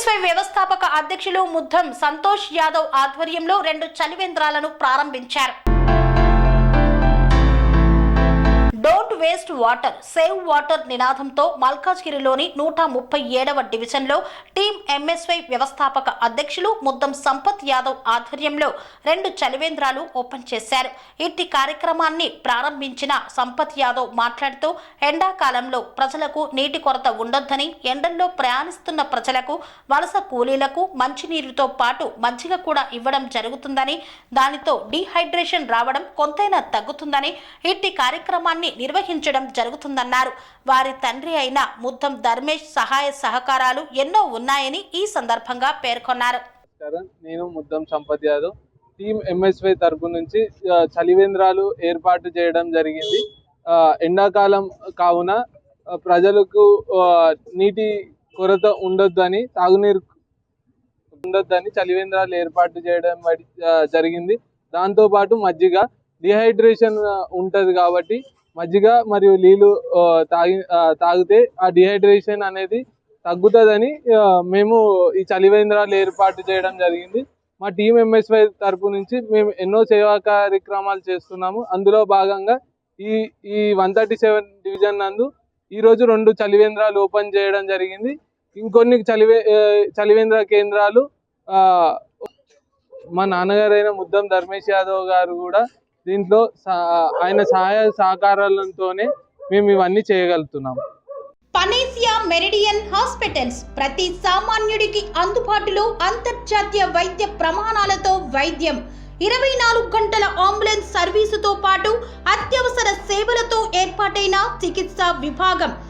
MSY వ్యవస్థాపక అధ్యక్షులు ముద్దం సంతోష్ యాదవ్ ఆధ్వర్యంలో రెండు చలివేంద్రాలను ప్రారంభించారు. వేస్ట్ వాటర్ సేవ్ వాటర్ నినాదంతో మల్కాజ్గిరిలోని నూట ముప్పై ఏడవ డివిజన్లో టీం ఎంఎస్వై వ్యవస్థాపక అధ్యక్షులు ముద్దం సంపత్ యాదవ్ ఆధ్వర్యంలో రెండు చలివేంద్రాలు ఓపెన్ చేశారు. ఇట్టి కార్యక్రమాన్ని ప్రారంభించిన సంపత్ యాదవ్ మాట్లాడుతూ ఎండాకాలంలో ప్రజలకు నీటి కొరత ఉండొద్దని ఎండల్లో ప్రయాణిస్తున్న ప్రజలకు వలస కూలీలకు మంచినీరుతో పాటు మజ్జిగ కూడా ఇవ్వడం జరుగుతుందని దానితో డీహైడ్రేషన్ రావడం కొంతైనా తగ్గుతుందని ఇట్టి కార్యక్రమాన్ని నిర్వహించడం జరుగుతుందన్నారు. వారి తండ్రి అయిన ముద్దం ధర్మేష్ సహాయ సహకారాలు ఎన్నో ఉన్నాయని ఈ సందర్భంగా పేర్కొన్నారు. నేను ముద్దం సంపత్ యాదవ్. టీం ఎంఎస్వై తరపు నుంచి చలివేంద్రాలు ఏర్పాటు చేయడం జరిగింది. ఎండాకాలం కావున ప్రజలకు నీటి కొరత ఉండొద్దని తాగునీరు ఉండొద్దని చలివేంద్రాలు ఏర్పాటు చేయడం జరిగింది. దాంతోపాటు మజ్జిగ డిహైడ్రేషన్ ఉంటుంది కాబట్టి మజ్జిగ మరియు నీళ్ళు తాగి తాగితే ఆ డిహైడ్రేషన్ అనేది తగ్గుతుందని మేము ఈ చలివేంద్రాలు ఏర్పాటు చేయడం జరిగింది. మా టీం ఎంఎస్వై తరపు నుంచి మేము ఎన్నో సేవా కార్యక్రమాలు చేస్తున్నాము. అందులో భాగంగా ఈ ఈ వన్ థర్టీ సెవెన్ డివిజన్ నందు ఈరోజు రెండు చలివేంద్రాలు ఓపెన్ చేయడం జరిగింది. ఇంకొన్ని చలివే చలివేంద్ర కేంద్రాలు మా నాన్నగారైన ముద్దం ధర్మేష్ యాదవ్ గారు కూడా దీంట్లో సా- ఆయన సహాయ సహకారాలతోనే మేము ఇవన్నీ చేయగలుగుతున్నాం. పనేసియా మెరిడియన్ హాస్పిటల్స్ ప్రతి సామాన్యుడికి అందుబాటులో అంతర్జాతీయ వైద్య ప్రమాణాలతో వైద్యం. ఇరవై నాలుగు గంటల అంబులెన్స్ సర్వీసుతో పాటు అత్యవసర సేవలతో ఏర్పాటైన చికిత్సా విభాగం.